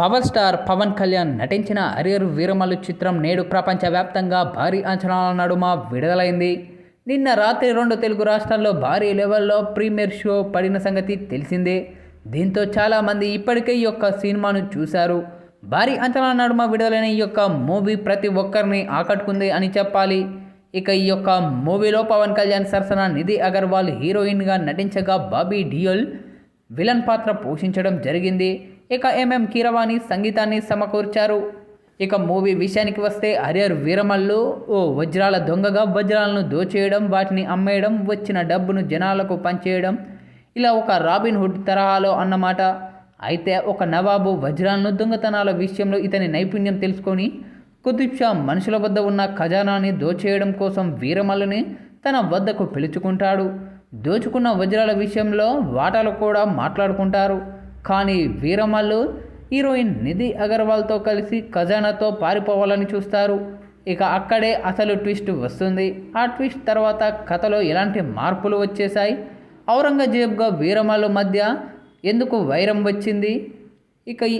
Power star Pawan Kalyan నటించిన Harrier Veeramallu చిత్రం నేడు ప్రపంచవ్యాప్తంగా భారీ అంచనాల నడుమ విడుదలైంది. నిన్న రాత్రి రెండు తెలుగు రాష్ట్రాల్లో భారీ లెవెల్లో ప్రీమియర్ షో పడిన సంగతి తెలిసిందే. దీంతో చాలామంది ఇప్పటికే ఈ యొక్క సినిమాను చూశారు. భారీ అంచనాల నడుమ విడుదలైన ఈ యొక్క మూవీ ప్రతి ఒక్కరిని ఆకట్టుకుంది అని చెప్పాలి. ఇక ఈ యొక్క మూవీలో పవన్ కళ్యాణ్ సరసన నిధి అగర్వాల్ హీరోయిన్గా నటించగా బాబీ డియోల్ విలన్ పాత్ర పోషించడం జరిగింది. ఇక ఎంఎం కీరవాణి సంగీతాన్ని సమకూర్చారు. ఇక మూవీ విషయానికి వస్తే హరియర్ వీరమల్లు ఓ వజ్రాల దొంగగా వజ్రాలను దోచేయడం వాటిని అమ్మేయడం వచ్చిన డబ్బును జనాలకు పంచేయడం ఇలా ఒక రాబిన్ హుడ్ తరహాలో అన్నమాట. అయితే ఒక నవాబు వజ్రాలను దొంగతనాల విషయంలో ఇతని నైపుణ్యం తెలుసుకొని కుతుబ్ షా మనుషుల వద్ద ఉన్న ఖజానాన్ని దోచేయడం కోసం వీరమల్లుని తన వద్దకు పిలుచుకుంటాడు. దోచుకున్న వజ్రాల విషయంలో వాటాలు కూడా మాట్లాడుకుంటారు. కానీ వీరమల్లు హీరోయిన్ నిధి అగర్వాల్తో కలిసి ఖజానాతో పారిపోవాలని చూస్తారు. ఇక అక్కడే అసలు ట్విస్ట్ వస్తుంది. ఆ ట్విస్ట్ తర్వాత కథలో ఎలాంటి మార్పులు వచ్చేశాయి? ఔరంగజేబ్గా వీరమల్లు మధ్య ఎందుకు వైరం వచ్చింది? ఇక ఈ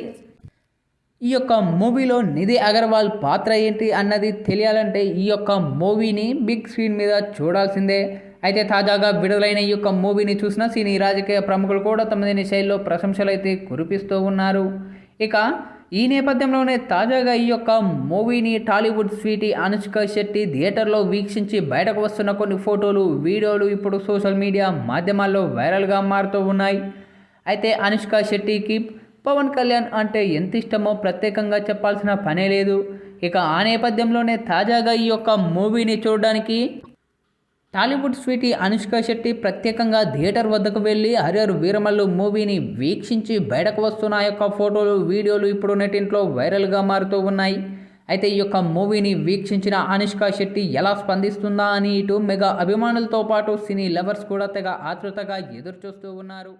ఈ యొక్క మూవీలో నిధి అగర్వాల్ పాత్ర ఏంటి అన్నది తెలియాలంటే ఈ యొక్క మూవీని బిగ్ స్క్రీన్ మీద చూడాల్సిందే. అయితే తాజాగా విడుదలైన ఈ యొక్క మూవీని చూసిన సినీ రాజకీయ ప్రముఖులు కూడా తమదైన శైలిలో ప్రశంసలు అయితే కురిపిస్తూ ఉన్నారు. ఇక ఈ నేపథ్యంలోనే తాజాగా ఈ యొక్క మూవీని టాలీవుడ్ స్వీటీ అనుష్క శెట్టి థియేటర్లో వీక్షించి బయటకు వస్తున్న కొన్ని ఫోటోలు వీడియోలు ఇప్పుడు సోషల్ మీడియా మాధ్యమాల్లో వైరల్గా మారుతూ ఉన్నాయి. అయితే అనుష్క శెట్టికి పవన్ కళ్యాణ్ అంటే ఎంత ఇష్టమో ప్రత్యేకంగా చెప్పాల్సిన పనే లేదు. ఇక ఆ నేపథ్యంలోనే తాజాగా ఈ యొక్క మూవీని చూడడానికి టాలీవుడ్ స్వీటీ అనుష్క శెట్టి ప్రత్యేకంగా థియేటర్ వద్దకు వెళ్ళి హరిహర్ వీరమల్లు మూవీని వీక్షించి బయటకు వస్తున్న ఆ యొక్క ఫోటోలు వీడియోలు ఇప్పుడు నెటింట్లో వైరల్గా మారుతూ ఉన్నాయి. అయితే ఈ యొక్క మూవీని వీక్షించిన అనుష్క శెట్టి ఎలా స్పందిస్తుందా అని ఇటు మెగా అభిమానులతో పాటు సినీ లవర్స్ కూడా తెగ ఆతృతగా ఎదురుచూస్తూ ఉన్నారు.